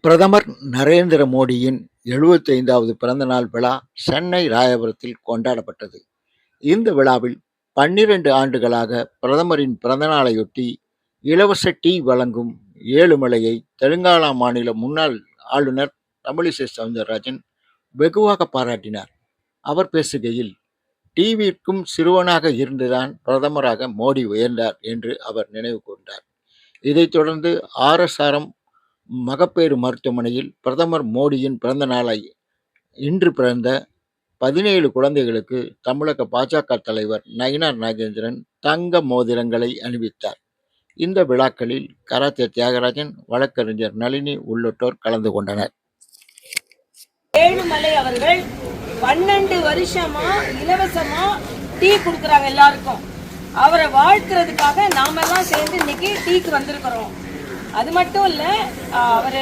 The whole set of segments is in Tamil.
பிரதமர் நரேந்திர மோடியின் எழுபத்தைந்தாவது பிறந்தநாள் விழா சென்னை ராயபுரத்தில் கொண்டாடப்பட்டது. இந்த விழாவில் பன்னிரண்டு ஆண்டுகளாக பிரதமரின் பிறந்தநாளையொட்டி இலவச டீ வழங்கும் ஏழுமலையை தெலுங்கானா மாநில முன்னாள் ஆளுநர் தமிழிசை சவுந்தரராஜன் வெகுவாக பாராட்டினார். அவர் பேசுகையில், டிவிக்கும் சிறுவனாக இருந்துதான் பிரதமராக மோடி உயர்ந்தார் என்று அவர் நினைவு கூர்ந்தார். இதைத் தொடர்ந்து ஆர்.எஸ்.ஆர்.எம் மகப்பேறு மருத்துவமனையில் பிரதமர் மோடியின் பிறந்த நாளை இன்று பிறந்த பதினேழு குழந்தைகளுக்கு தமிழக பாஜக தலைவர் நயினார் நாகேந்திரன் தங்க மோதிரங்களை அணிவித்தார். இந்த விழாக்களில் கராத்தே தியாகராஜன், வழக்கறிஞர் நளினி உள்ளிட்டோர் கலந்து கொண்டனர். ஏழுமலை அவர்கள் பன்னெண்டு வருஷமா இலவசமா டீ கொடுக்கறாங்க எல்லாருக்கும் அவரை வாழ்த்துறதுக்காக நாம எல்லாம் சேர்ந்து இன்னைக்கு டீக்கு வந்திருக்கிறோம் அது மட்டும் இல்ல அவர்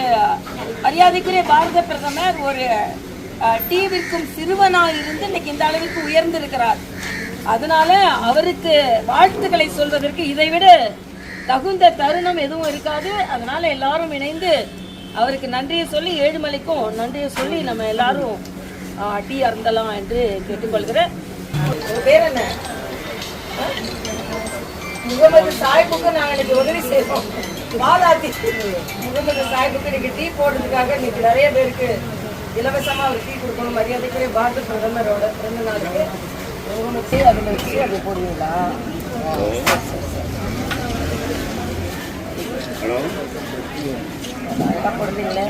மரியாதைக்குரிய பாரத பிரதமர் ஒரு டீ விற்கும் சிறுவனா இருந்து இன்னைக்கு இந்த அளவுக்கு உயர்ந்திருக்கிறார். அதனால அவருக்கு வாழ்த்துக்களை சொல்வதற்கு இதைவிட தகுந்த தருணம் எதுவும் இருக்காது. அதனால எல்லாரும் இணைந்து அவருக்கு நன்றியை சொல்லி ஏழுமலைக்கும் நன்றியை சொல்லி நம்ம எல்லாரும் டீ அருந்தலாம் என்று கேட்டுக்கொள்கிறேன். பேர் என்ன? முகமது சாஹிப்புக்கு நாங்க இன்னைக்கு உதவி செய்வோம். வாதாத்தி முகமது சாஹிப்புக்கு இன்னைக்கு டீ போடுறதுக்காக இன்னைக்கு நிறைய பேருக்கு இலவசமா ஒரு டீ கொடுக்கணும். மரியாதைக்குரிய பாரத பிரதமரோட பிறந்த நாளுக்கு. முகமது டீ அதில் வச்சு அதை போடுவீங்களா? அழகா போடுறீங்களே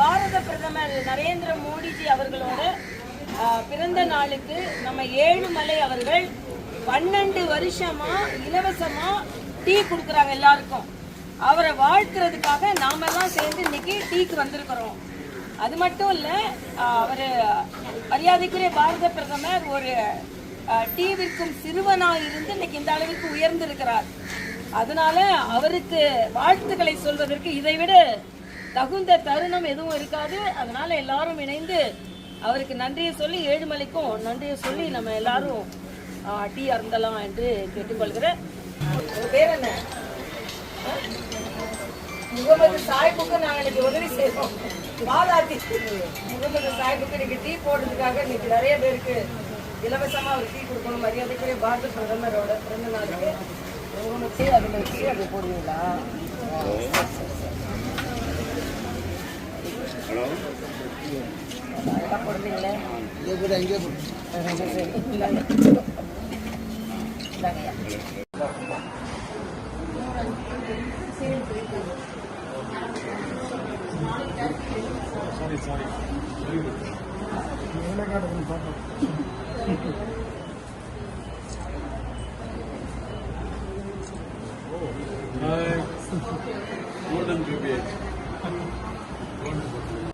பாரத பிரதமர் நரேந்திர மோடிஜி அவர்களோட பிறந்த நாளுக்கு நம்ம ஏழுமலை அவர்கள் பன்னெண்டு வருஷமா இலவசமா டீ கொடுக்குறாங்க எல்லாருக்கும். அவரை வாழ்த்துறதுக்காக நாம எல்லாம் சேர்ந்து இன்னைக்கு டீக்கு வந்திருக்கிறோம். அது மட்டும் இல்ல அவர் அவரு மரியாதைக்குரிய பாரத பிரதமர் ஒரு டீ விற்கும் சிறுவனா இருந்து இன்னைக்கு இந்த அளவுக்கு உயர்ந்திருக்கிறார். அதனால அவருக்கு வாழ்த்துக்களை சொல்வதற்கு இதைவிட தகுந்த தருணம் எதுவும் இருக்காது. அதனால எல்லாரும் இணைந்து அவருக்கு நன்றியை சொல்லி ஏழுமலைக்கும் நன்றியை சொல்லி நம்ம எல்லாரும் டீ அருந்தலாம் என்று கேட்டுக்கொள்கிறேன். உங்க பேர் என்ன? முகமது சாஹிப்புக்கு நாங்க இன்னைக்கு உதவி செய்வோம். வாதாத்தி முகமது சாஹிப்புக்கு இன்னைக்கு டீ போடுறதுக்காக இன்னைக்கு நிறைய பேருக்கு இலவசமா ஒரு டீ கொடுக்கணும். மரியாதைக்குரிய பாரத பிரதமரோட பிறந்த நாளுக்கு. முகமது டீ ये भी रहेंगे sorry sorry Hi. Golden BBH. Wonderful.